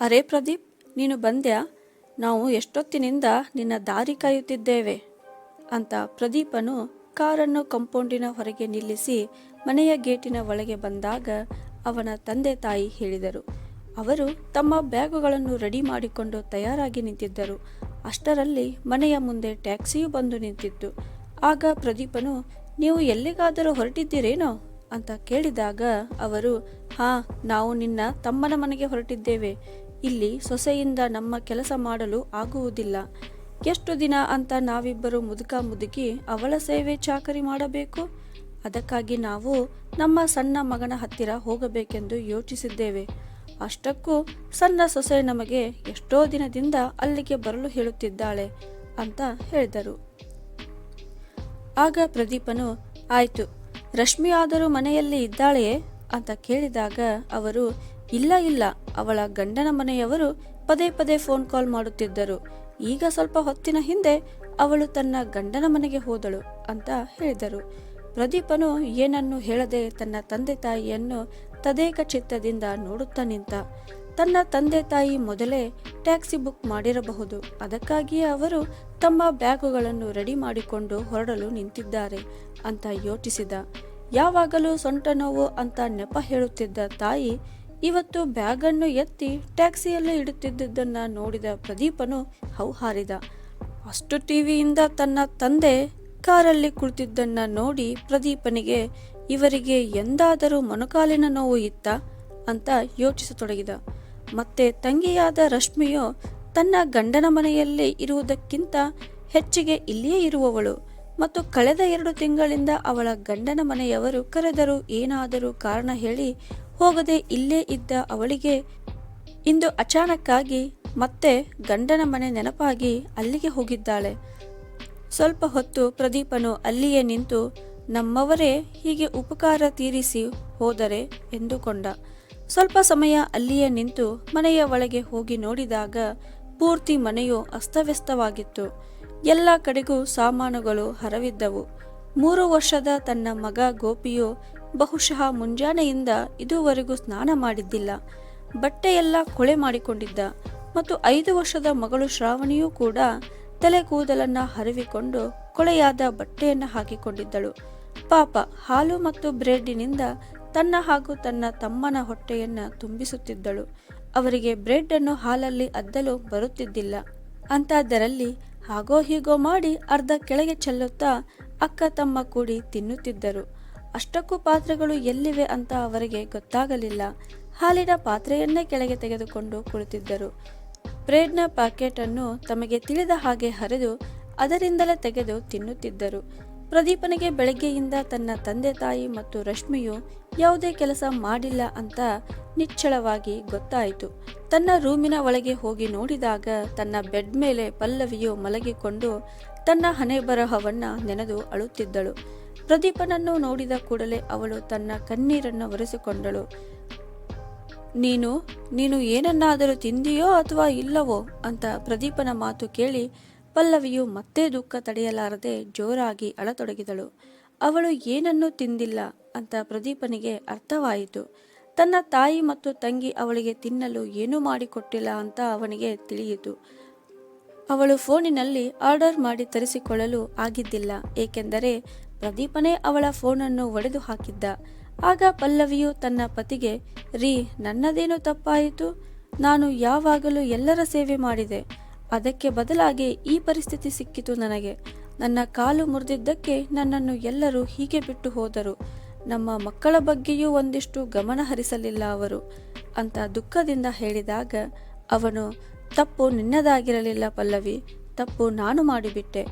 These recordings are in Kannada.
ಅರೆ ಪ್ರದೀಪ್, ನೀನು ಬಂದ್ಯಾ? ನಾವು ಎಷ್ಟೊತ್ತಿನಿಂದ ನಿನ್ನ ದಾರಿ ಕಾಯುತ್ತಿದ್ದೇವೆ ಅಂತ ಪ್ರದೀಪನು ಕಾರನ್ನು ಕಂಪೌಂಡಿನ ಹೊರಗೆ ನಿಲ್ಲಿಸಿ ಮನೆಯ ಗೇಟಿನ ಒಳಗೆ ಬಂದಾಗ ಅವನ ತಂದೆ ತಾಯಿ ಹೇಳಿದರು. ಅವರು ತಮ್ಮ ಬ್ಯಾಗುಗಳನ್ನು ರೆಡಿ ಮಾಡಿಕೊಂಡು ತಯಾರಾಗಿ ನಿಂತಿದ್ದರು. ಅಷ್ಟರಲ್ಲಿ ಮನೆಯ ಮುಂದೆ ಟ್ಯಾಕ್ಸಿಯು ಬಂದು ನಿಂತಿತ್ತು. ಆಗ ಪ್ರದೀಪನು, ನೀವು ಎಲ್ಲಿಗಾದರೂ ಹೊರಟಿದ್ದೀರೇನೋ? ಅಂತ ಕೇಳಿದಾಗ ಅವರು, ಹಾ, ನಾವು ನಿನ್ನ ತಮ್ಮನ ಮನೆಗೆ ಹೊರಟಿದ್ದೇವೆ. ಇಲ್ಲಿ ಸೊಸೆಯಿಂದ ನಮ್ಮ ಕೆಲಸ ಮಾಡಲು ಆಗುವುದಿಲ್ಲ. ಎಷ್ಟು ದಿನ ಅಂತ ನಾವಿಬ್ಬರು ಮುದುಕ ಮುದುಕಿ ಅವಳ ಸೇವೆ ಚಾಕರಿ ಮಾಡಬೇಕು? ಅದಕ್ಕಾಗಿ ನಾವು ನಮ್ಮ ಸಣ್ಣ ಮಗನ ಹತ್ತಿರ ಹೋಗಬೇಕೆಂದು ಯೋಚಿಸಿದ್ದೇವೆ. ಅಷ್ಟಕ್ಕೂ ಸಣ್ಣ ಸೊಸೆ ನಮಗೆ ಎಷ್ಟೋ ದಿನದಿಂದ ಅಲ್ಲಿಗೆ ಬರಲು ಹೇಳುತ್ತಿದ್ದಾಳೆ ಅಂತ ಹೇಳಿದರು. ಆಗ ಪ್ರದೀಪನು, ಆಯ್ತು, ರಶ್ಮಿ ಆದರೂ ಮನೆಯಲ್ಲಿ ಇದ್ದಾಳೆಯೇ? ಅಂತ ಕೇಳಿದಾಗ ಅವರು ಇಲ್ಲ ಇಲ್ಲ. ಅವಳ ಗಂಡನ ಮನೆಯವರು ಪದೇ ಪದೇ ಫೋನ್ ಕಾಲ್ ಮಾಡುತ್ತಿದ್ದರು. ಈಗ ಸ್ವಲ್ಪ ಹೊತ್ತಿನ ಹಿಂದೆ ಅವಳು ತನ್ನ ಗಂಡನ ಮನೆಗೆ ಹೋದಳು ಅಂತ ಹೇಳಿದರು. ಪ್ರದೀಪನು ಏನನ್ನು ಹೇಳದೆ ತನ್ನ ತಂದೆ ತಾಯಿಯನ್ನು ತದೇಕ ಚಿತ್ತದಿಂದ ನೋಡುತ್ತಾ ನಿಂತ, ತನ್ನ ತಂದೆ ತಾಯಿ ಮೊದಲೇ ಟ್ಯಾಕ್ಸಿ ಬುಕ್ ಮಾಡಿರಬಹುದು. ಅದಕ್ಕಾಗಿಯೇ ಅವರು ತಮ್ಮ ಬ್ಯಾಗುಗಳನ್ನು ರೆಡಿ ಮಾಡಿಕೊಂಡು ಹೊರಡಲು ನಿಂತಿದ್ದಾರೆ ಅಂತ ಯೋಚಿಸಿದ. ಯಾವಾಗಲೂ ಸೊಂಟ ನೋವು ಅಂತ ನೆಪ ಹೇಳುತ್ತಿದ್ದ ತಾಯಿ ಇವತ್ತು ಬ್ಯಾಗನ್ನು ಎತ್ತಿ ಟ್ಯಾಕ್ಸಿಯಲ್ಲಿ ಇಡುತ್ತಿದ್ದುದನ್ನು ನೋಡಿದ ಪ್ರದೀಪನು ಹೌಹಾರಿದ. ಅಷ್ಟು ಟಿವಿಯಿಂದ ತನ್ನ ತಂದೆ ಕಾರಲ್ಲಿ ಕುಳಿತಿದ್ದನ್ನ ನೋಡಿ ಪ್ರದೀಪನಿಗೆ, ಇವರಿಗೆ ಎಂದಾದರೂ ಮೊಣಕಾಲಿನ ನೋವು ಇತ್ತ? ಅಂತ ಯೋಚಿಸತೊಡಗಿದ. ಮತ್ತೆ ತಂಗಿಯಾದ ರಶ್ಮಿಯು ತನ್ನ ಗಂಡನ ಮನೆಯಲ್ಲಿ ಇರುವುದಕ್ಕಿಂತ ಹೆಚ್ಚಿಗೆ ಇಲ್ಲಿಯೇ ಇರುವವಳು ಮತ್ತು ಕಳೆದ ಎರಡು ತಿಂಗಳಿಂದ ಅವಳ ಗಂಡನ ಮನೆಯವರು ಕರೆದರೂ ಏನಾದರೂ ಕಾರಣ ಹೇಳಿ ಹೋಗದೆ ಇಲ್ಲೇ ಇದ್ದ ಅವಳಿಗೆ ಇಂದು ಅಚಾನಕ್ಕಾಗಿ ಮತ್ತೆ ಗಂಡನ ಮನೆ ನೆನಪಾಗಿ ಅಲ್ಲಿಗೆ ಹೋಗಿದ್ದಾಳೆ. ಸ್ವಲ್ಪ ಹೊತ್ತು ಪ್ರದೀಪನು ಅಲ್ಲಿಯೇ ನಿಂತು ನಮ್ಮವರೇ ಹೀಗೆ ಉಪಕಾರ ತೀರಿಸಿ ಹೋದರೆ ಎಂದುಕೊಂಡ. ಸ್ವಲ್ಪ ಸಮಯ ಅಲ್ಲಿಯೇ ನಿಂತು ಮನೆಯ ಒಳಗೆ ಹೋಗಿ ನೋಡಿದಾಗ ಪೂರ್ತಿ ಮನೆಯು ಅಸ್ತವ್ಯಸ್ತವಾಗಿತ್ತು. ಎಲ್ಲ ಕಡೆಗೂ ಸಾಮಾನುಗಳು ಹರವಿದ್ದವು. ಮೂರು ವರ್ಷದ ತನ್ನ ಮಗ ಗೋಪಿಯು ಬಹುಶಃ ಮುಂಜಾನೆಯಿಂದ ಇದುವರೆಗೂ ಸ್ನಾನ ಮಾಡಿದ್ದಿಲ್ಲ. ಬಟ್ಟೆಯೆಲ್ಲ ಕೊಳೆ ಮಾಡಿಕೊಂಡಿದ್ದ ಮತ್ತು ಐದು ವರ್ಷದ ಮಗಳು ಶ್ರಾವಣಿಯೂ ಕೂಡ ತಲೆ ಕೂದಲನ್ನು ಹರವಿಕೊಂಡು ಕೊಳೆಯಾದ ಬಟ್ಟೆಯನ್ನು ಹಾಕಿಕೊಂಡಿದ್ದಳು. ಪಾಪ ಹಾಲು ಮತ್ತು ಬ್ರೆಡ್ಡಿನಿಂದ ತನ್ನ ಹಾಗೂ ತನ್ನ ತಮ್ಮನ ಹೊಟ್ಟೆಯನ್ನು ತುಂಬಿಸುತ್ತಿದ್ದಳು. ಅವರಿಗೆ ಬ್ರೆಡ್ ಅನ್ನು ಹಾಲಲ್ಲಿ ಅದ್ದಲು ಬರುತ್ತಿದ್ದಿಲ್ಲ. ಅಂತಾದರಲ್ಲಿ ಹಾಗೋ ಹೀಗೋ ಮಾಡಿ ಅರ್ಧ ಕೆಳಗೆ ಚೆಲ್ಲುತ್ತಾ ಅಕ್ಕ ತಮ್ಮ ಕೂಡಿ ತಿನ್ನುತ್ತಿದ್ದರು. ಅಷ್ಟಕ್ಕೂ ಪಾತ್ರೆಗಳು ಎಲ್ಲಿವೆ ಅಂತ ಅವರಿಗೆ ಗೊತ್ತಾಗಲಿಲ್ಲ. ಹಾಲಿನ ಪಾತ್ರೆಯನ್ನೇ ಕೆಳಗೆ ತೆಗೆದುಕೊಂಡು ಕುಳಿತಿದ್ದರು. ಬ್ರೆಡ್ನ ಪ್ಯಾಕೆಟ್ ಅನ್ನು ತಮಗೆ ತಿಳಿದ ಹಾಗೆ ಹರಿದು ಅದರಿಂದಲೇ ತೆಗೆದು ತಿನ್ನುತ್ತಿದ್ದರು. ಪ್ರದೀಪನಿಗೆ ಬೆಳಗ್ಗೆಯಿಂದ ತನ್ನ ತಂದೆ ತಾಯಿ ಮತ್ತು ರಶ್ಮಿಯು ಯಾವುದೇ ಕೆಲಸ ಮಾಡಿಲ್ಲ ಅಂತ ನಿಚ್ಚಳವಾಗಿ ಗೊತ್ತಾಯಿತು. ತನ್ನ ರೂಮಿನ ಒಳಗೆ ಹೋಗಿ ನೋಡಿದಾಗ ತನ್ನ ಬೆಡ್ ಮೇಲೆ ಪಲ್ಲವಿಯು ಮಲಗಿಕೊಂಡು ತನ್ನ ಹಣೆ ಬರಹವನ್ನ ನೆನೆದು ಅಳುತ್ತಿದ್ದಳು. ಪ್ರದೀಪನನ್ನು ನೋಡಿದ ಕೂಡಲೇ ಅವಳು ತನ್ನ ಕಣ್ಣೀರನ್ನು ಒರೆಸಿಕೊಂಡಳು. ನೀನು ನೀನು ಏನನ್ನಾದರೂ ತಿಂದಿಯೋ ಅಥವಾ ಇಲ್ಲವೋ ಅಂತ ಪ್ರದೀಪನ ಮಾತು ಕೇಳಿ ಪಲ್ಲವಿಯು ಮತ್ತೆ ದುಃಖ ತಡೆಯಲಾರದೆ ಜೋರಾಗಿ ಅಳತೊಡಗಿದಳು. ಅವಳು ಏನನ್ನೂ ತಿಂದಿಲ್ಲ ಅಂತ ಪ್ರದೀಪನಿಗೆ ಅರ್ಥವಾಯಿತು. ತನ್ನ ತಾಯಿ ಮತ್ತು ತಂಗಿ ಅವಳಿಗೆ ತಿನ್ನಲು ಏನೂ ಮಾಡಿಕೊಟ್ಟಿಲ್ಲ ಅಂತ ಅವನಿಗೆ ತಿಳಿಯಿತು. ಅವಳು ಫೋನಿನಲ್ಲಿ ಆರ್ಡರ್ ಮಾಡಿ ತರಿಸಿಕೊಳ್ಳಲು ಆಗಿದ್ದಿಲ್ಲ, ಏಕೆಂದರೆ ಪ್ರದೀಪನೇ ಅವಳ ಫೋನನ್ನು ಒಡೆದು ಹಾಕಿದ್ದ. ಆಗ ಪಲ್ಲವಿಯು ತನ್ನ ಪತಿಗೆ, ರೀ, ನನ್ನದೇನು ತಪ್ಪಾಯಿತು. ನಾನು ಯಾವಾಗಲೂ ಎಲ್ಲರ ಸೇವೆ ಮಾಡಿದೆ. ಅದಕ್ಕೆ ಬದಲಾಗಿ ಈ ಪರಿಸ್ಥಿತಿ ಸಿಕ್ಕಿತು ನನಗೆ. ನನ್ನ ಕಾಲು ಮುರಿದಿದ್ದಕ್ಕೆ ನನ್ನನ್ನು ಎಲ್ಲರೂ ಹೀಗೆ ಬಿಟ್ಟು ಹೋದರು. ನಮ್ಮ ಮಕ್ಕಳ ಬಗ್ಗೆಯೂ ಒಂದಿಷ್ಟು ಗಮನ ಹರಿಸಲಿಲ್ಲ ಅವರು. ಅಂತ ದುಃಖದಿಂದ ಹೇಳಿದಾಗ, ಅವನು, ತಪ್ಪು ನಿನ್ನದಾಗಿರಲಿಲ್ಲ ಪಲ್ಲವಿ. ತಪ್ಪು ನಾನು ಮಾಡಿಬಿಟ್ಟೆ.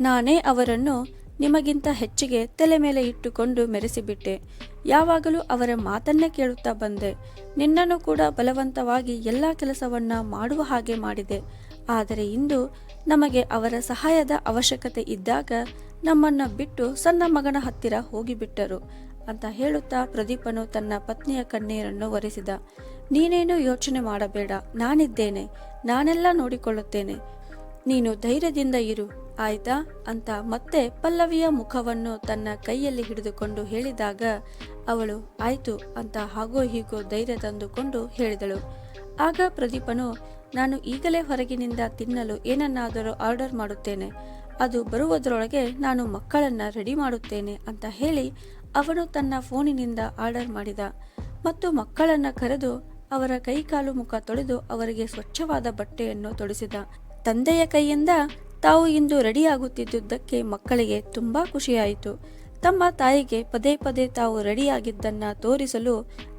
ನಾನೇ ಅವರನ್ನು ನಿಮಗಿಂತ ಹೆಚ್ಚಿಗೆ ತಲೆ ಮೇಲೆ ಇಟ್ಟುಕೊಂಡು ಮೆರೆಸಿಬಿಟ್ಟೆ. ಯಾವಾಗಲೂ ಅವರ ಮಾತನ್ನೇ ಕೇಳುತ್ತಾ ಬಂದೆ. ನಿನ್ನನ್ನು ಕೂಡ ಬಲವಂತವಾಗಿ ಎಲ್ಲ ಕೆಲಸವನ್ನ ಮಾಡುವ ಹಾಗೆ ಮಾಡಿದೆ. ಆದರೆ ಇಂದು ನಮಗೆ ಅವರ ಸಹಾಯದ ಅವಶ್ಯಕತೆ ಇದ್ದಾಗ ನಮ್ಮನ್ನ ಬಿಟ್ಟು ಸಣ್ಣ ಮಗನ ಹತ್ತಿರ ಹೋಗಿಬಿಟ್ಟರು ಅಂತ ಹೇಳುತ್ತಾ ಪ್ರದೀಪನು ತನ್ನ ಪತ್ನಿಯ ಕಣ್ಣೀರನ್ನು ಒರೆಸಿದ. ನೀನೇನು ಯೋಚನೆ ಮಾಡಬೇಡ. ನಾನಿದ್ದೇನೆ. ನಾನೆಲ್ಲ ನೋಡಿಕೊಳ್ಳುತ್ತೇನೆ. ನೀನು ಧೈರ್ಯದಿಂದ ಇರು, ಆಯ್ತಾ? ಅಂತ ಮತ್ತೆ ಪಲ್ಲವಿಯ ಮುಖವನ್ನು ತನ್ನ ಕೈಯಲ್ಲಿ ಹಿಡಿದುಕೊಂಡು ಹೇಳಿದಾಗ, ಅವಳು, ಆಯ್ತು ಅಂತ ಹಾಗೋ ಹೀಗೋ ಧೈರ್ಯ ತಂದುಕೊಂಡು ಹೇಳಿದಳು. ಆಗ ಪ್ರದೀಪನು, ನಾನು ಈಗಲೇ ಹೊರಗಿನಿಂದ ತಿನ್ನಲು ಏನನ್ನಾದರೂ ಆರ್ಡರ್ ಮಾಡುತ್ತೇನೆ. ಅದು ಬರುವುದರೊಳಗೆ ನಾನು ಮಕ್ಕಳನ್ನ ರೆಡಿ ಮಾಡುತ್ತೇನೆ ಅಂತ ಹೇಳಿ ಅವನು ತನ್ನ ಫೋನಿನಿಂದ ಆರ್ಡರ್ ಮಾಡಿದ. ಮತ್ತು ಮಕ್ಕಳನ್ನ ಕರೆದು ಅವರ ಕೈಕಾಲು ಮುಖ ತೊಳೆದು ಅವರಿಗೆ ಸ್ವಚ್ಛವಾದ ಬಟ್ಟೆಯನ್ನು ತೊಡಿಸಿದ. ತಂದೆಯ ಕೈಯಿಂದ ತಾವು ಇಂದು ರೆಡಿಯಾಗುತ್ತಿದ್ದುದಕ್ಕೆ ಮಕ್ಕಳಿಗೆ ತುಂಬಾ ಖುಷಿಯಾಯಿತು. ತಮ್ಮ ತಾಯಿಗೆ ಪದೇ ಪದೇ ತಾವು ರೆಡಿಯಾಗಿದ್ದನ್ನು ತೋರಿಸಲು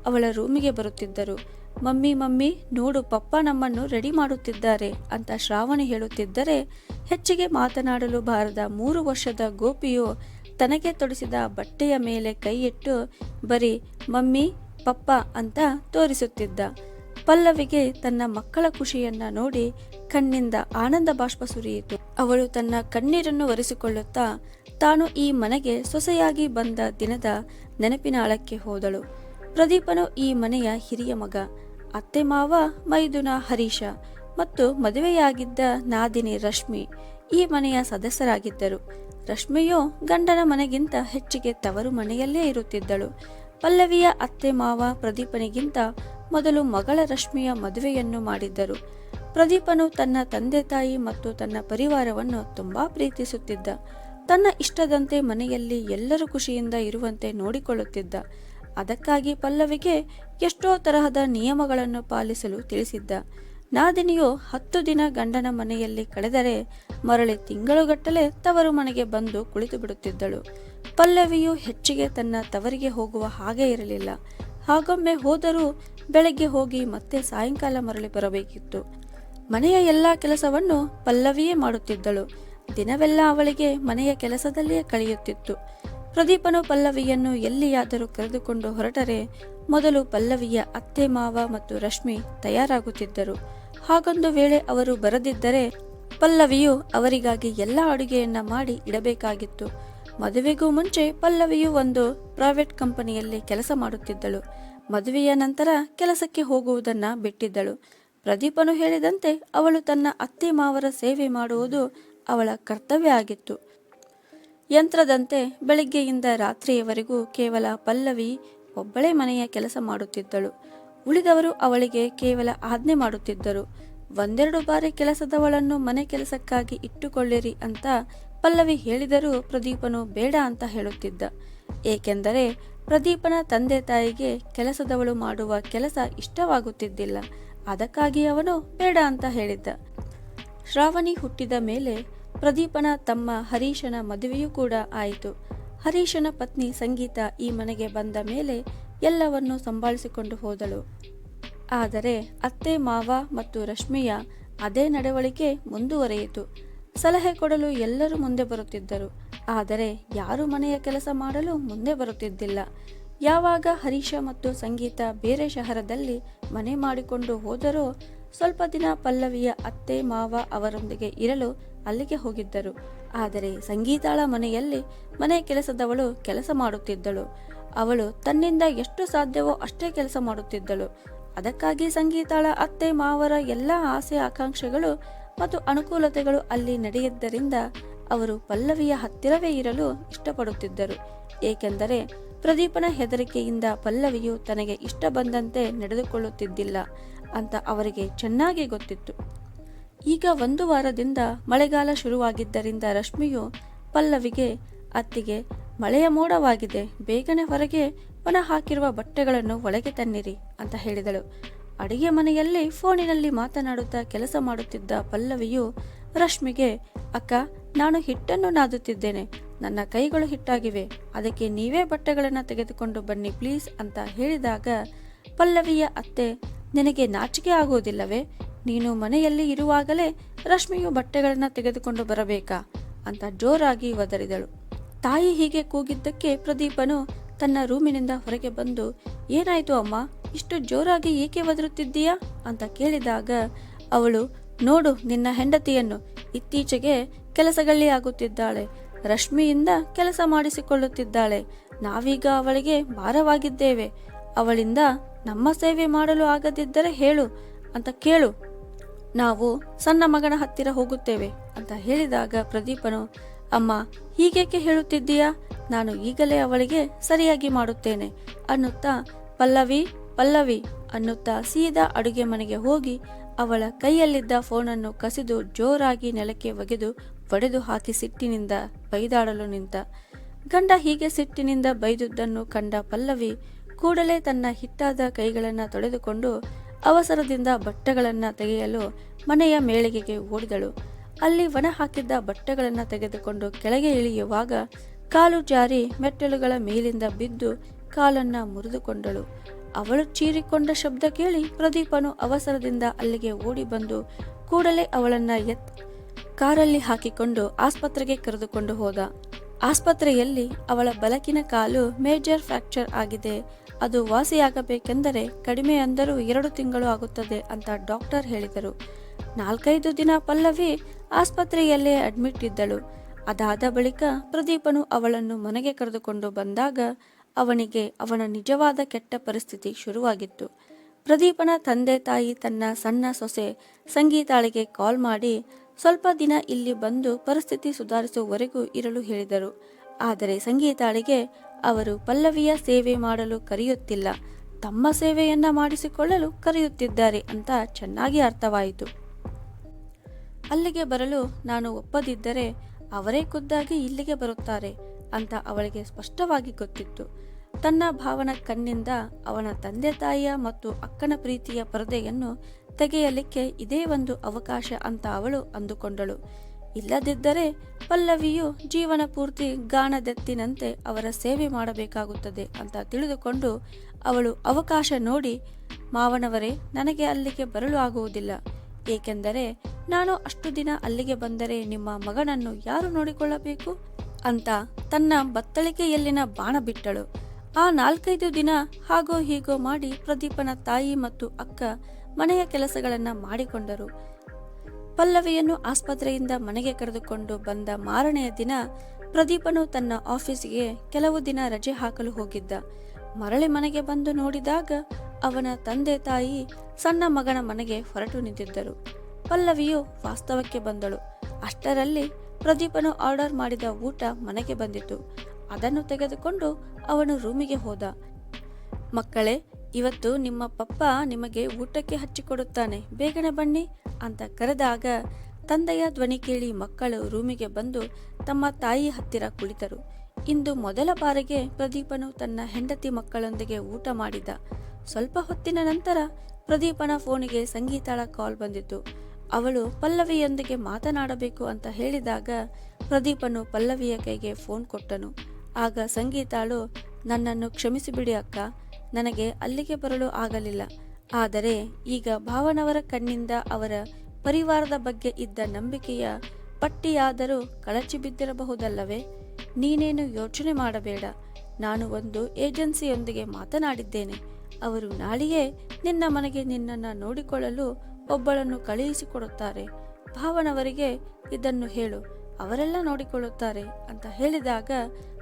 ಅವಳ ರೂಮಿಗೆ ಬರುತ್ತಿದ್ದರು. ಮಮ್ಮಿ ಮಮ್ಮಿ, ನೋಡು, ಪಪ್ಪ ನಮ್ಮನ್ನು ರೆಡಿ ಮಾಡುತ್ತಿದ್ದಾರೆ ಅಂತ ಶ್ರಾವಣಿ ಹೇಳುತ್ತಿದ್ದರೆ ಹೆಚ್ಚಿಗೆ ಮಾತನಾಡಲು ಬಾರದ ಮೂರು ವರ್ಷದ ಗೋಪಿಯು ತನಗೆ ತೊಡಿಸಿದ ಬಟ್ಟೆಯ ಮೇಲೆ ಕೈಯಿಟ್ಟು ಬರೀ ಮಮ್ಮಿ, ಪಪ್ಪ ಅಂತ ತೋರಿಸುತ್ತಿದ್ದ. ಪಲ್ಲವಿಗೆ ತನ್ನ ಮಕ್ಕಳ ಖುಷಿಯನ್ನ ನೋಡಿ ಕಣ್ಣಿಂದ ಆನಂದ ಬಾಷ್ಪ ಸುರಿಯಿತು. ಅವಳು ತನ್ನ ಕಣ್ಣೀರನ್ನು ಒರೆಸಿಕೊಳ್ಳುತ್ತಾ ತಾನು ಈ ಮನೆಗೆ ಸೊಸೆಯಾಗಿ ಬಂದ ದಿನದ ನೆನಪಿನ ಆಳಕ್ಕೆ ಹೋದಳು. ಪ್ರದೀಪನು ಈ ಮನೆಯ ಹಿರಿಯ ಮಗ, ಅತ್ತೆ ಮಾವ ಮೈದುನ ಹರೀಶ ಮತ್ತು ಮದುವೆಯಾಗಿದ್ದ ನಾದಿನಿ ರಶ್ಮಿ ಈ ಮನೆಯ ಸದಸ್ಯರಾಗಿದ್ದರು. ರಶ್ಮಿಯು ಗಂಡನ ಮನೆಗಿಂತ ಹೆಚ್ಚಿಗೆ ತವರು ಮನೆಯಲ್ಲೇ ಇರುತ್ತಿದ್ದಳು. ಪಲ್ಲವಿಯ ಅತ್ತೆ ಮಾವ ಪ್ರದೀಪನಿಗಿಂತ ಮೊದಲು ಮಗಳ ರಶ್ಮಿಯ ಮದುವೆಯನ್ನು ಮಾಡಿದ್ದರು. ಪ್ರದೀಪನು ತನ್ನ ತಂದೆ ತಾಯಿ ಮತ್ತು ತನ್ನ ಪರಿವಾರವನ್ನು ತುಂಬಾ ಪ್ರೀತಿಸುತ್ತಿದ್ದ. ತನ್ನ ಇಷ್ಟದಂತೆ ಮನೆಯಲ್ಲಿ ಎಲ್ಲರೂ ಖುಷಿಯಿಂದ ಇರುವಂತೆ ನೋಡಿಕೊಳ್ಳುತ್ತಿದ್ದ. ಅದಕ್ಕಾಗಿ ಪಲ್ಲವಿಗೆ ಎಷ್ಟೋ ತರಹದ ನಿಯಮಗಳನ್ನು ಪಾಲಿಸಲು ತಿಳಿಸಿದ್ದ. ನಾದಿನಿಯು ಹತ್ತು ದಿನ ಗಂಡನ ಮನೆಯಲ್ಲಿ ಕಳೆದರೆ ಮರಳಿ ತಿಂಗಳುಗಟ್ಟಲೆ ತವರು ಮನೆಗೆ ಬಂದು ಕುಳಿತು ಬಿಡುತ್ತಿದ್ದಳು ಪಲ್ಲವಿಯು ಹೆಚ್ಚಿಗೆ ತನ್ನ ತವರಿಗೆ ಹೋಗುವ ಹಾಗೆ ಇರಲಿಲ್ಲ. ಹಾಗೊಮ್ಮೆ ಹೋದರೂ ಬೆಳಗ್ಗೆ ಹೋಗಿ ಮತ್ತೆ ಸಾಯಂಕಾಲ ಮರಳಿ ಬರಬೇಕಿತ್ತು. ಮನೆಯ ಎಲ್ಲ ಕೆಲಸವನ್ನು ಪಲ್ಲವಿಯೇ ಮಾಡುತ್ತಿದ್ದಳು. ದಿನವೆಲ್ಲ ಅವಳಿಗೆ ಮನೆಯ ಕೆಲಸದಲ್ಲಿಯೇ ಕಳೆಯುತ್ತಿತ್ತು. ಪ್ರದೀಪನು ಪಲ್ಲವಿಯನ್ನು ಎಲ್ಲಿಯಾದರೂ ಕರೆದುಕೊಂಡು ಹೊರಟರೆ ಮೊದಲು ಪಲ್ಲವಿಯ ಅತ್ತೆ ಮಾವ ಮತ್ತು ರಶ್ಮಿ ತಯಾರಾಗುತ್ತಿದ್ದರು. ಹಾಗೊಂದು ವೇಳೆ ಅವರು ಬರದಿದ್ದರೆ ಪಲ್ಲವಿಯು ಅವರಿಗಾಗಿ ಎಲ್ಲ ಅಡುಗೆಯನ್ನ ಮಾಡಿ ಇಡಬೇಕಾಗಿತ್ತು. ಮದುವೆಗೂ ಮುಂಚೆ ಪಲ್ಲವಿಯು ಒಂದು ಪ್ರೈವೇಟ್ ಕಂಪನಿಯಲ್ಲಿ ಕೆಲಸ ಮಾಡುತ್ತಿದ್ದಳು. ಮದುವೆಯ ನಂತರ ಕೆಲಸಕ್ಕೆ ಹೋಗುವುದನ್ನ ಬಿಟ್ಟಿದ್ದಳು. ಪ್ರದೀಪನು ಹೇಳಿದಂತೆ ಅವಳು ತನ್ನ ಅತ್ತೆ ಮಾವರ ಸೇವೆ ಮಾಡುವುದು ಅವಳ ಕರ್ತವ್ಯ ಆಗಿತ್ತು. ಯಂತ್ರದಂತೆ ಬೆಳಿಗ್ಗೆಯಿಂದ ರಾತ್ರಿಯವರೆಗೂ ಕೇವಲ ಪಲ್ಲವಿ ಒಬ್ಬಳೇ ಮನೆಯ ಕೆಲಸ ಮಾಡುತ್ತಿದ್ದಳು. ಉಳಿದವರು ಅವಳಿಗೆ ಕೇವಲ ಆಜ್ಞೆ ಮಾಡುತ್ತಿದ್ದರು. ಒಂದೆರಡು ಬಾರಿ ಕೆಲಸದವಳನ್ನು ಮನೆ ಕೆಲಸಕ್ಕಾಗಿ ಇಟ್ಟುಕೊಳ್ಳಿರಿ ಅಂತ ಪಲ್ಲವಿ ಹೇಳಿದರೂ ಪ್ರದೀಪನು ಬೇಡ ಅಂತ ಹೇಳುತ್ತಿದ್ದ. ಏಕೆಂದರೆ ಪ್ರದೀಪನ ತಂದೆ ತಾಯಿಗೆ ಕೆಲಸದವಳು ಮಾಡುವ ಕೆಲಸ ಇಷ್ಟವಾಗುತ್ತಿದ್ದಿಲ್ಲ. ಅದಕ್ಕಾಗಿ ಅವನು ಬೇಡ ಅಂತ ಹೇಳಿದ್ದ. ಶ್ರಾವಣಿ ಹುಟ್ಟಿದ ಮೇಲೆ ಪ್ರದೀಪನ ತಮ್ಮ ಹರೀಶನ ಮದುವೆಯೂ ಕೂಡ ಆಯಿತು. ಹರೀಶನ ಪತ್ನಿ ಸಂಗೀತ ಈ ಮನೆಗೆ ಬಂದ ಮೇಲೆ ಎಲ್ಲವನ್ನೂ ಸಂಭಾಳಿಸಿಕೊಂಡು ಹೋದಳು. ಆದರೆ ಅತ್ತೆ ಮಾವ ಮತ್ತು ರಶ್ಮಿಯ ಅದೇ ನಡವಳಿಕೆ ಮುಂದುವರೆಯಿತು. ಸಲಹೆ ಕೊಡಲು ಎಲ್ಲರೂ ಮುಂದೆ ಬರುತ್ತಿದ್ದರು. ಆದರೆ ಯಾರು ಮನೆಯ ಕೆಲಸ ಮಾಡಲು ಮುಂದೆ ಬರುತ್ತಿದ್ದಿಲ್ಲ. ಯಾವಾಗ ಹರೀಶ ಮತ್ತು ಸಂಗೀತ ಬೇರೆ ಶಹರದಲ್ಲಿ ಮನೆ ಮಾಡಿಕೊಂಡು ಹೋದರೂ ಸ್ವಲ್ಪ ದಿನ ಪಲ್ಲವಿಯ ಅತ್ತೆ, ಮಾವ ಅವರೊಂದಿಗೆ ಇರಲು ಅಲ್ಲಿಗೆ ಹೋಗಿದ್ದರು. ಆದರೆ ಸಂಗೀತಾಳ ಮನೆಯಲ್ಲಿ ಮನೆ ಕೆಲಸದವಳು ಕೆಲಸ ಮಾಡುತ್ತಿದ್ದಳು. ಅವಳು ತನ್ನಿಂದ ಎಷ್ಟು ಸಾಧ್ಯವೋ ಅಷ್ಟೇ ಕೆಲಸ ಮಾಡುತ್ತಿದ್ದಳು. ಅದಕ್ಕಾಗಿ ಸಂಗೀತಾಳ, ಅತ್ತೆ, ಮಾವರ ಎಲ್ಲ ಆಸೆ, ಆಕಾಂಕ್ಷೆಗಳು ಮತ್ತು ಅನುಕೂಲತೆಗಳು ಅಲ್ಲಿ ನಡೆಯಿದ್ದರಿಂದ ಅವರು ಪಲ್ಲವಿಯ ಹತ್ತಿರವೇ ಇರಲು ಇಷ್ಟಪಡುತ್ತಿದ್ದರು. ಏಕೆಂದರೆ ಪ್ರದೀಪನ ಹೆದರಿಕೆಯಿಂದ ಪಲ್ಲವಿಯು ತನಗೆ ಇಷ್ಟ ಬಂದಂತೆ ನಡೆದುಕೊಳ್ಳುತ್ತಿದ್ದಿಲ್ಲ. ಅಂತ ಅವರಿಗೆ ಚೆನ್ನಾಗಿ ಗೊತ್ತಿತ್ತು. ಈಗ ಒಂದು ವಾರದಿಂದ ಮಳೆಗಾಲ ಶುರುವಾಗಿದ್ದರಿಂದ ರಶ್ಮಿಯು ಪಲ್ಲವಿಗೆ, ಅತ್ತಿಗೆ, ಮಳೆಯ ಮೋಡವಾಗಿದೆ, ಬೇಗನೆ ಹೊರಗೆ ಒಣ ಹಾಕಿರುವ ಬಟ್ಟೆಗಳನ್ನು ಒಳಗೆ ತನ್ನಿರಿ ಅಂತ ಹೇಳಿದಳು. ಅಡಿಗೆ ಮನೆಯಲ್ಲಿ ಫೋನಿನಲ್ಲಿ ಮಾತನಾಡುತ್ತಾ ಕೆಲಸ ಮಾಡುತ್ತಿದ್ದ ಪಲ್ಲವಿಯು ರಶ್ಮಿಗೆ, ಅಕ್ಕ, ನಾನು ಹಿಟ್ಟನ್ನು ನಾದುತ್ತಿದ್ದೇನೆ. ನನ್ನ ಕೈಗಳು ಹಿಟ್ಟಾಗಿವೆ. ಅದಕ್ಕೆ ನೀವೇ ಬಟ್ಟೆಗಳನ್ನು ತೆಗೆದುಕೊಂಡು ಬನ್ನಿ, ಪ್ಲೀಸ್, ಅಂತ ಹೇಳಿದಾಗ ಪಲ್ಲವಿಯ ಅತ್ತೆ, ನಿನಗೆ ನಾಚಿಕೆ ಆಗುವುದಿಲ್ಲವೇ ನೀನು ಮನೆಯಲ್ಲಿ ಇರುವಾಗಲೇ ರಶ್ಮಿಯು ಬಟ್ಟೆಗಳನ್ನು ತೆಗೆದುಕೊಂಡು ಬರಬೇಕಾ? ಅಂತ ಜೋರಾಗಿ ಒದರಿದಳು. ತಾಯಿ ಹೀಗೆ ಕೂಗಿದ್ದಕ್ಕೆ ಪ್ರದೀಪನು ತನ್ನ ರೂಮಿನಿಂದ ಹೊರಗೆ ಬಂದು, ಏನಾಯಿತು ಅಮ್ಮ? ಇಷ್ಟು ಜೋರಾಗಿ ಏಕೆ ಒದರುತ್ತಿದ್ದೀಯಾ ಅಂತ ಕೇಳಿದಾಗ, ಅವಳು, ನೋಡು, ನಿನ್ನ ಹೆಂಡತಿಯನ್ನು ಇತ್ತೀಚೆಗೆ ಕೆಲಸಗಳ್ಳಿ ಆಗುತ್ತಿದ್ದಾಳೆ. ರಶ್ಮಿಯಿಂದ ಕೆಲಸ ಮಾಡಿಸಿಕೊಳ್ಳುತ್ತಿದ್ದಾಳೆ. ನಾವೀಗ ಅವಳಿಗೆ ಭಾರವಾಗಿದ್ದೇವೆ. ಅವಳಿಂದ ನಮ್ಮ ಸೇವೆ ಮಾಡಲು ಆಗದಿದ್ದರೆ ಹೇಳು ಅಂತ ಕೇಳು. ನಾವು ಸಣ್ಣ ಮಗನ ಹತ್ತಿರ ಹೋಗುತ್ತೇವೆ ಅಂತ ಹೇಳಿದಾಗ ಪ್ರದೀಪನು, ಅಮ್ಮ, ಹೀಗೇಕೆ ಹೇಳುತ್ತಿದ್ದೀಯಾ? ನಾನು ಈಗಲೇ ಅವಳಿಗೆ ಸರಿಯಾಗಿ ಮಾಡುತ್ತೇನೆ ಅನ್ನುತ್ತಾ, ಪಲ್ಲವಿ ಪಲ್ಲವಿ ಅನ್ನುತ್ತಾ ಸೀದಾ ಅಡುಗೆ ಮನೆಗೆ ಹೋಗಿ ಅವಳ ಕೈಯಲ್ಲಿದ್ದ ಫೋನನ್ನು ಕಸಿದು ಜೋರಾಗಿ ನೆಲಕ್ಕೆ ಒಗೆದು ಒಡೆದು ಹಾಕಿ ಸಿಟ್ಟಿನಿಂದ ಬೈದಾಡಲು ನಿಂತ. ಗಂಡ ಹೀಗೆ ಸಿಟ್ಟಿನಿಂದ ಬೈದುದನ್ನು ಕಂಡ ಪಲ್ಲವಿ ಕೂಡಲೇ ತನ್ನ ಹಿಟ್ಟಾದ ಕೈಗಳನ್ನು ತೊಳೆದುಕೊಂಡು ಅವಸರದಿಂದ ಬಟ್ಟೆಗಳನ್ನು ತೆಗೆಯಲು ಮನೆಯ ಮೇಳಿಗೆಗೆ ಓಡಿದಳು. ಅಲ್ಲಿ ಒಣ ಹಾಕಿದ್ದ ಬಟ್ಟೆಗಳನ್ನು ತೆಗೆದುಕೊಂಡು ಕೆಳಗೆ ಇಳಿಯುವಾಗ ಕಾಲು ಜಾರಿ ಮೆಟ್ಟಲುಗಳ ಮೇಲಿಂದ ಬಿದ್ದು ಕಾಲನ್ನ ಮುರಿದುಕೊಂಡಳು. ಅವಳು ಚೀರಿಕೊಂಡ ಶಬ್ದ ಕೇಳಿ ಪ್ರದೀಪನು ಅವಸರದಿಂದ ಅಲ್ಲಿಗೆ ಓಡಿ ಬಂದು ಕೂಡಲೇ ಅವಳನ್ನ ಎತ್ ಕಾರಲ್ಲಿ ಹಾಕಿಕೊಂಡು ಆಸ್ಪತ್ರೆಗೆ ಕರೆದುಕೊಂಡು ಹೋದ. ಆಸ್ಪತ್ರೆಯಲ್ಲಿ ಅವಳ ಬಲಕಿನ ಕಾಲು ಮೇಜರ್ ಫ್ರಾಕ್ಚರ್ ಆಗಿದೆ. ಅದು ವಾಸಿಯಾಗಬೇಕೆಂದರೆ ಕಡಿಮೆ ಅಂದರೂ ಎರಡು ತಿಂಗಳು ಆಗುತ್ತದೆ ಅಂತ ಡಾಕ್ಟರ್ ಹೇಳಿದರು. ನಾಲ್ಕೈದು ದಿನ ಪಲ್ಲವಿ ಆಸ್ಪತ್ರೆಯಲ್ಲೇ ಅಡ್ಮಿಟ್ ಇದ್ದಳು. ಅದಾದ ಬಳಿಕ ಪ್ರದೀಪನು ಅವಳನ್ನು ಮನೆಗೆ ಕರೆದುಕೊಂಡು ಬಂದಾಗ ಅವನಿಗೆ ಅವನ ನಿಜವಾದ ಕೆಟ್ಟ ಪರಿಸ್ಥಿತಿ ಶುರುವಾಗಿತ್ತು. ಪ್ರದೀಪನ ತಂದೆ ತಾಯಿ ತನ್ನ ಸಣ್ಣ ಸೊಸೆ ಸಂಗೀತಾಳಿಗೆ ಕಾಲ್ ಮಾಡಿ, ಸ್ವಲ್ಪ ದಿನ ಇಲ್ಲಿ ಬಂದು ಪರಿಸ್ಥಿತಿ ಸುಧಾರಿಸುವವರೆಗೂ ಇರಲು ಹೇಳಿದರು. ಆದರೆ ಸಂಗೀತಾಳಿಗೆ ಅವರು ಪಲ್ಲವಿಯ ಸೇವೆ ಮಾಡಲು ಕರೆಯುತ್ತಿಲ್ಲ. ತಮ್ಮ ಸೇವೆಯನ್ನ ಮಾಡಿಸಿಕೊಳ್ಳಲು ಕರೆಯುತ್ತಿದ್ದಾರೆ ಅಂತ ಚೆನ್ನಾಗಿ ಅರ್ಥವಾಯಿತು. ಅಲ್ಲಿಗೆ ಬರಲು ನಾನು ಒಪ್ಪದಿದ್ದರೆ ಅವರೇ ಖುದ್ದಾಗಿ ಇಲ್ಲಿಗೆ ಬರುತ್ತಾರೆ. ಅಂತ ಅವಳಿಗೆ ಸ್ಪಷ್ಟವಾಗಿ ಗೊತ್ತಿತ್ತು. ತನ್ನ ಭಾವನ ಕಣ್ಣಿಂದ ಅವನ ತಂದೆ ತಾಯಿಯ ಮತ್ತು ಅಕ್ಕನ ಪ್ರೀತಿಯ ಪರದೆಯನ್ನು ತೆಗೆಯಲಿಕ್ಕೆ ಇದೇ ಒಂದು ಅವಕಾಶ ಅಂತ ಅವಳು ಅಂದುಕೊಂಡಳು. ಇಲ್ಲದಿದ್ದರೆ ಪಲ್ಲವಿಯು ಜೀವನ ಪೂರ್ತಿ ಗಾಣದೆತ್ತಿನಂತೆ ಅವರ ಸೇವೆ ಮಾಡಬೇಕಾಗುತ್ತದೆ ಅಂತ ತಿಳಿದುಕೊಂಡು ಅವಳು ಅವಕಾಶ ನೋಡಿ, ಮಾವನವರೇ, ನನಗೆ ಅಲ್ಲಿಗೆ ಬರಲು ಆಗುವುದಿಲ್ಲ. ಏಕೆಂದರೆ ನಾನು ಅಷ್ಟು ದಿನ ಅಲ್ಲಿಗೆ ಬಂದರೆ ನಿಮ್ಮ ಮಗನನ್ನು ಯಾರು ನೋಡಿಕೊಳ್ಳಬೇಕು? ಅಂತ ತನ್ನ ಬತ್ತಳಿಕೆಯಲ್ಲಿನ ಬಾಣ ಬಿಟ್ಟಳು. ಆ ನಾಲ್ಕೈದು ದಿನ ಹಾಗೋ ಹೀಗೋ ಮಾಡಿ ಪ್ರದೀಪನ ತಾಯಿ ಮತ್ತು ಅಕ್ಕ ಮನೆಯ ಕೆಲಸಗಳನ್ನ ಮಾಡಿಕೊಂಡರು. ಪಲ್ಲವಿಯನ್ನು ಆಸ್ಪತ್ರೆಯಿಂದ ಮನೆಗೆ ಕರೆದುಕೊಂಡು ಬಂದ ಮಾರನೆಯ ದಿನ ಪ್ರದೀಪನು ತನ್ನ ಆಫೀಸಿಗೆ ಕೆಲವು ದಿನ ರಜೆ ಹಾಕಲು ಹೋಗಿದ್ದ. ಮರಳಿ ಮನೆಗೆ ಬಂದು ನೋಡಿದಾಗ ಅವನ ತಂದೆ ತಾಯಿ ಸಣ್ಣ ಮಗನ ಮನೆಗೆ ಹೊರಟು ನಿಂತಿದ್ದರು. ಪಲ್ಲವಿಯು ವಾಸ್ತವಕ್ಕೆ ಬಂದಳು. ಅಷ್ಟರಲ್ಲಿ ಪ್ರದೀಪನು ಆರ್ಡರ್ ಮಾಡಿದ ಊಟ ಮನೆಗೆ ಬಂದಿತು. ಅದನ್ನು ತೆಗೆದುಕೊಂಡು ಅವನು ರೂಮಿಗೆ ಹೋದ. ಮಕ್ಕಳೇ, ಇವತ್ತು ನಿಮ್ಮ ಪಪ್ಪ ನಿಮಗೆ ಊಟಕ್ಕೆ ಹಚ್ಚಿಕೊಡುತ್ತಾನೆ. ಬೇಗನೆ ಬನ್ನಿ ಅಂತ ಕರೆದಾಗ ತಂದೆಯ ಧ್ವನಿ ಕೇಳಿ ಮಕ್ಕಳು ರೂಮಿಗೆ ಬಂದು ತಮ್ಮ ತಾಯಿ ಹತ್ತಿರ ಕುಳಿತರು. ಇಂದು ಮೊದಲ ಬಾರಿಗೆ ಪ್ರದೀಪನು ತನ್ನ ಹೆಂಡತಿ ಮಕ್ಕಳೊಂದಿಗೆ ಊಟ ಮಾಡಿದ. ಸ್ವಲ್ಪ ಹೊತ್ತಿನ ನಂತರ ಪ್ರದೀಪನ ಫೋನಿಗೆ ಸಂಗೀತಾಳ ಕಾಲ್ ಬಂದಿತು. ಅವಳು ಪಲ್ಲವಿಯೊಂದಿಗೆ ಮಾತನಾಡಬೇಕು ಅಂತ ಹೇಳಿದಾಗ ಪ್ರದೀಪನು ಪಲ್ಲವಿಯ ಕೈಗೆ ಫೋನ್ ಕೊಟ್ಟನು. ಆಗ ಸಂಗೀತಾಳು, ನನ್ನನ್ನು ಕ್ಷಮಿಸಿಬಿಡಿ ಅಕ್ಕ, ನನಗೆ ಅಲ್ಲಿಗೆ ಬರಲು ಆಗಲಿಲ್ಲ. ಆದರೆ ಈಗ ಭಾವನವರ ಕಣ್ಣಿಂದ ಅವರ ಪರಿವಾರದ ಬಗ್ಗೆ ಇದ್ದ ನಂಬಿಕೆಯ ಪಟ್ಟಿಯಾದರೂ ಕಳಚಿ ಬಿದ್ದಿರಬಹುದಲ್ಲವೇ? ನೀನೇನು ಯೋಚನೆ ಮಾಡಬೇಡ. ನಾನು ಒಂದು ಏಜೆನ್ಸಿಯೊಂದಿಗೆ ಮಾತನಾಡಿದ್ದೇನೆ. ಅವರು ನಾಳೆಯೇ ನಿನ್ನ ಮನೆಗೆ ನಿನ್ನನ್ನು ನೋಡಿಕೊಳ್ಳಲು ಒಬ್ಬಳನ್ನು ಕಳುಹಿಸಿಕೊಡುತ್ತಾರೆ. ಭಾವನವರಿಗೆ ಇದನ್ನು ಹೇಳು, ಅವರೆಲ್ಲ ನೋಡಿಕೊಳ್ಳುತ್ತಾರೆ ಅಂತ ಹೇಳಿದಾಗ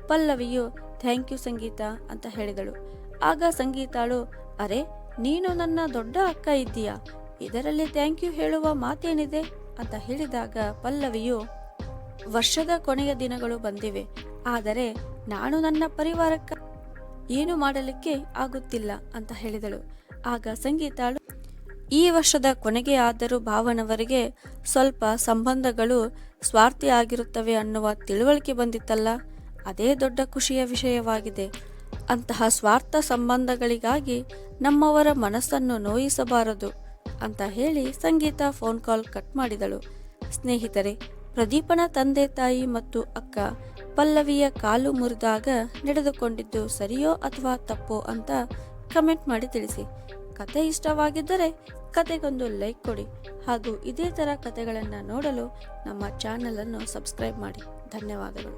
ಪಲ್ಲವಿಯು, ಥ್ಯಾಂಕ್ ಯು ಸಂಗೀತ ಅಂತ ಹೇಳಿದಳು. ಆಗ ಸಂಗೀತಾಳು, ಅರೆ, ನೀನು ನನ್ನ ದೊಡ್ಡ ಅಕ್ಕ ಇದ್ದೀಯಾ? ಇದರಲ್ಲಿ ಥ್ಯಾಂಕ್ ಯು ಹೇಳುವ ಮಾತೇನಿದೆ? ಅಂತ ಹೇಳಿದಾಗ ಪಲ್ಲವಿಯು, ವರ್ಷದ ಕೊನೆಯ ದಿನಗಳು ಬಂದಿವೆ, ಆದರೆ ನಾನು ನನ್ನ ಪರಿವಾರಕ್ಕ ಏನು ಮಾಡಲಿಕ್ಕೆ ಆಗುತ್ತಿಲ್ಲ ಅಂತ ಹೇಳಿದಳು. ಆಗ ಸಂಗೀತಾಳು ಈ ವರ್ಷದ ಕೊನೆಗೆ ಆದರೂ ಭಾವನವರಿಗೆ ಸ್ವಲ್ಪ ಸಂಬಂಧಗಳು ಸ್ವಾರ್ಥಿ ಆಗಿರುತ್ತವೆ ಅನ್ನುವ ತಿಳುವಳಿಕೆ ಬಂದಿತ್ತಲ್ಲ? ಅದೇ ದೊಡ್ಡ ಖುಷಿಯ ವಿಷಯವಾಗಿದೆ. ಅಂತಹ ಸ್ವಾರ್ಥ ಸಂಬಂಧಗಳಿಗಾಗಿ ನಮ್ಮವರ ಮನಸ್ಸನ್ನು ನೋಯಿಸಬಾರದು ಅಂತ ಹೇಳಿ ಸಂಗೀತ ಫೋನ್ ಕಾಲ್ ಕಟ್ ಮಾಡಿದಳು. ಸ್ನೇಹಿತರೆ, ಪ್ರದೀಪನ ತಂದೆ ತಾಯಿ ಮತ್ತು ಅಕ್ಕ ಪಲ್ಲವಿಯ ಕಾಲು ಮುರಿದಾಗ ನಡೆದುಕೊಂಡಿದ್ದು ಸರಿಯೋ ಅಥವಾ ತಪ್ಪೋ ಅಂತ ಕಮೆಂಟ್ ಮಾಡಿ ತಿಳಿಸಿ. ಕತೆ ಇಷ್ಟವಾಗಿದ್ದರೆ ಕತೆಗೊಂದು ಲೈಕ್ ಕೊಡಿ ಹಾಗೂ ಇದೇ ಥರ ಕತೆಗಳನ್ನು ನೋಡಲು ನಮ್ಮ ಚಾನಲನ್ನು ಸಬ್ಸ್ಕ್ರೈಬ್ ಮಾಡಿ. ಧನ್ಯವಾದಗಳು.